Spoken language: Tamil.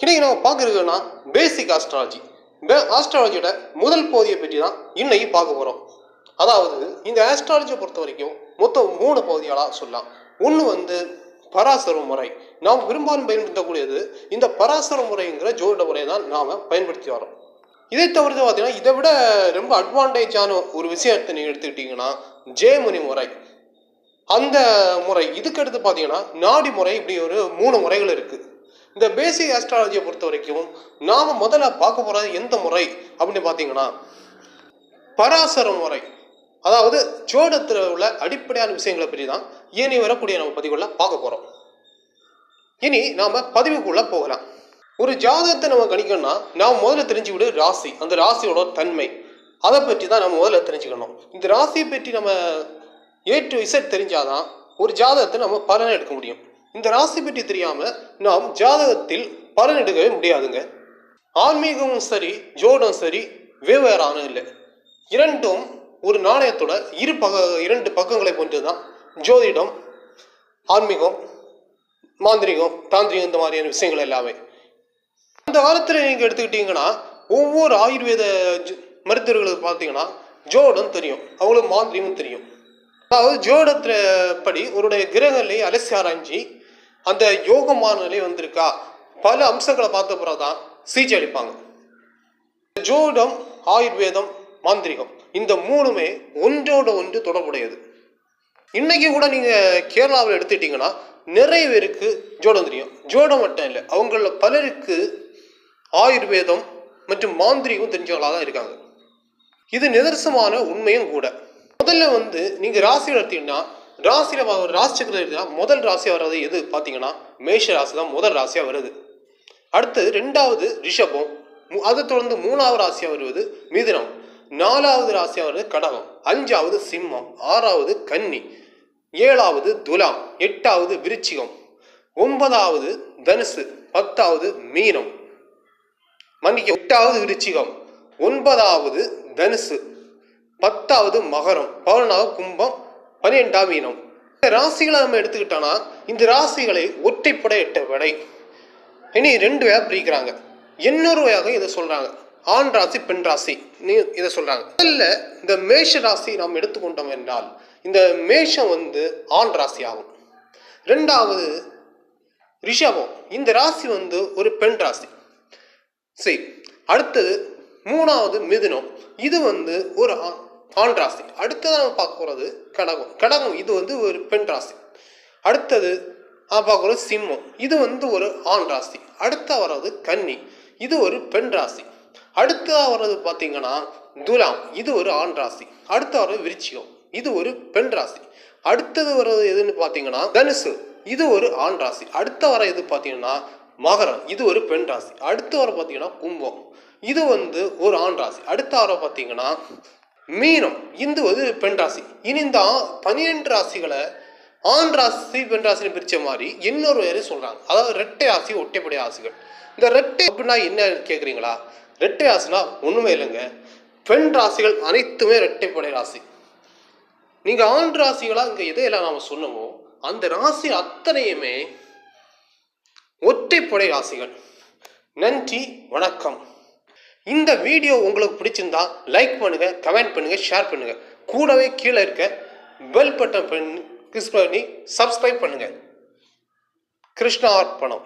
இன்றைக்கி நம்ம பார்க்குறதுன்னா பேசிக் ஆஸ்ட்ராலஜி பே ஆஸ்ட்ராலஜியோட முதல் பகுதியை பற்றி தான் இன்னைக்கு பார்க்க போகிறோம் அதாவது இந்த ஆஸ்ட்ராலஜியை பொறுத்த வரைக்கும் மொத்தம் மூணு பகுதிகளாக சொல்லலாம். ஒன்று வந்து பராசர முறை. நாம் பெரும்பாலும் பயன்படுத்தக்கூடியது இந்த பராசர முறைங்கிற ஜோதிட முறையை தான் நாம் பயன்படுத்தி வரோம் இதை தவிர்த்து பார்த்தீங்கன்னா இதை விட ரொம்ப அட்வான்டேஜான ஒரு விஷயத்தை நீங்கள் எடுத்துக்கிட்டிங்கன்னா ஜெயமுனி முறை. அந்த முறை. இதுக்கு அடுத்து பார்த்தீங்கன்னா நாடி முறை இப்படி ஒரு மூணு முறைகள் இருக்குது இந்த பேசிக் ஆஸ்ட்ராலஜியை பொறுத்த வரைக்கும் நாம் முதல்ல பார்க்க போகிறது எந்த முறை அப்படின்னு பார்த்தீங்கன்னா பராசர முறை. அதாவது ஜோடத்தில் உள்ள அடிப்படையான விஷயங்களை பற்றி தான் இனி வரக்கூடிய நம்ம பதிவுகளில் பார்க்க போகிறோம் இனி நாம் பதிவுக்குள்ளே போகலாம். ஒரு ஜாதகத்தை நம்ம கணிக்கணும்னா நாம் முதல்ல தெரிஞ்சுக்கிட்டு ராசி. அந்த ராசியோட தன்மை. அதை பற்றி தான் நம்ம முதல்ல தெரிஞ்சுக்கணும். இந்த ராசியை பற்றி நம்ம ஏ டு இசட் தெரிஞ்சாதான் ஒரு ஜாதகத்தை நம்ம பலனை எடுக்க முடியும். இந்த ராசி பற்றி தெரியாமல் நாம் ஜாதகத்தில் பலன் எடுக்கவே முடியாதுங்க. ஆன்மீகமும் சரி ஜோடம் சரி வெவ்வேறான இல்லை. இரண்டும் ஒரு நாணயத்தோட இரு பக இரண்டு பக்கங்களை போன்று தான் ஜோதிடம் ஆன்மீகம் மாந்திரிகம் தாந்திரிகம் இந்த மாதிரியான விஷயங்கள் எல்லாமே. அந்த காலத்தில் நீங்கள் எடுத்துக்கிட்டீங்கன்னா ஒவ்வொரு ஆயுர்வேத ஜ- மருத்துவர்களுக்கு பார்த்தீங்கன்னா ஜோடம் தெரியும். அவங்களுக்கு மாந்திரியமும் தெரியும். அதாவது ஜோடத்தில் படி உங்களுடைய கிரகங்களை அலசி ஆராய்ஞ்சி அந்த யோகமான நிலை வந்திருக்கா? பல அம்சங்களை பார்த்த பிறகு தான் சிகிச்சை அளிப்பாங்க. ஜோடம் ஆயுர்வேதம் மாந்திரிகம் இந்த மூணுமே ஒன்றோட ஒன்று தொடர்புடையது. இன்னைக்கு கூட நீங்கள் கேரளாவில் எடுத்துக்கிட்டிங்கன்னா நிறைய பேருக்கு ஜோடம் தெரியும். ஜோடம் மட்டும் இல்லை அவங்கள பலருக்கு ஆயுர்வேதம் மற்றும் மாந்திரிகம் தெரிஞ்சவங்களாக தான் இருக்காங்க. இது நிதர்சனமான உண்மையும் கூட. முதல்ல வந்து நீங்கள் ராசி எடுத்தீங்கன்னா ராசியில் ராசி சக்கரம் எடுத்தீங்கன்னா முதல் ராசியாக வர்றது எது பார்த்தீங்கன்னா மேஷ ராசி தான் முதல் ராசியாக வருது. அடுத்து ரெண்டாவது ரிஷபம் அதை தொடர்ந்து மூணாவது ராசியாக வருவது மிதுனம். நாலாவது ராசியாக வருவது கடகம் அஞ்சாவது சிம்மம் ஆறாவது கன்னி ஏழாவது துலாம் எட்டாவது விருச்சிகம் ஒன்பதாவது தனுசு பத்தாவது மீனம். மன்னிக்க எட்டாவது விருச்சிகம் ஒன்பதாவது தனுசு பத்தாவது மகரம் பதினொன்றாவது கும்பம் பன்னிரெண்டாவது மீனம் இந்த ராசிகளை நம்ம எடுத்துக்கிட்டோம்னா இந்த ராசிகளை ஒற்றைப்படை எட்ட விடை. இனி ரெண்டு வகையாக பிரிக்கிறாங்க. இன்னொரு வகையாக இதை சொல்கிறாங்க ஆண் ராசி பெண் ராசி நீ இதை சொல்கிறாங்க முதல்ல இந்த மேஷ ராசி நாம் எடுத்துக்கொண்டோம் என்றால் இந்த மேஷம் வந்து ஆண் ராசி ஆகும். ரெண்டாவது ரிஷபம். இந்த ராசி வந்து ஒரு பெண் ராசி. சரி அடுத்தது மூணாவது மிதுனம். இது வந்து ஒரு ஆண் ராசி. அடுத்தது நம்ம பார்க்க போகிறது கடகம். கடகம் இது வந்து ஒரு பெண் ராசி. அடுத்தது பார்க்குறது சிம்மம். இது வந்து ஒரு ஆண் ராசி. அடுத்த வர்றது கன்னி. இது ஒரு பெண் ராசி. அடுத்ததாக வர்றது பார்த்தீங்கன்னா துலாம். இது ஒரு ஆண் ராசி. அடுத்த வர்றது விருச்சிகம். இது ஒரு பெண் ராசி. அடுத்தது வர்றது எதுன்னு பார்த்தீங்கன்னா தனுசு. இது ஒரு ஆண் ராசி. அடுத்த வர எது பார்த்தீங்கன்னா மகரம். இது ஒரு பெண் ராசி. அடுத்த வர பார்த்தீங்கன்னா கும்பம். இது வந்து ஒரு ஆண் ராசி. அடுத்த வர பார்த்தீங்கன்னா மீனம் இந்து வந்து பெண் ராசி. இனி இந்த பனிரெண்டு பன்னிரெண்டு ராசிகளை ஆண் ராசி பெண் ராசின்னு பிரித்த மாதிரி இன்னொரு வேறு சொல்கிறாங்க அதாவது ரெட்டை ராசி ஒற்றைப்படை ராசிகள். இந்த ரெட்டை அப்படின்னா என்ன கேட்குறீங்களா ரெட்டை ராசினா ஒன்றுமே இல்லைங்க. பெண் ராசிகள் அனைத்துமே ரெட்டைப்படை ராசி. நீங்கள் ஆண் ராசிகளாக இங்கே எதையெல்லாம் நாம் சொன்னோமோ அந்த ராசி அத்தனையுமே ஒற்றைப்படை ராசிகள். நன்றி வணக்கம். இந்த வீடியோ உங்களுக்கு பிடிச்சிருந்தா லைக் பண்ணுங்க கமெண்ட் பண்ணுங்க ஷேர் பண்ணுங்க. கூடவே கீழே இருக்க பெல் பட்டன் பண்ணி கிளிக் பண்ணி சப்ஸ்கிரைப் பண்ணுங்க. கிருஷ்ணா அர்ப்பணம்.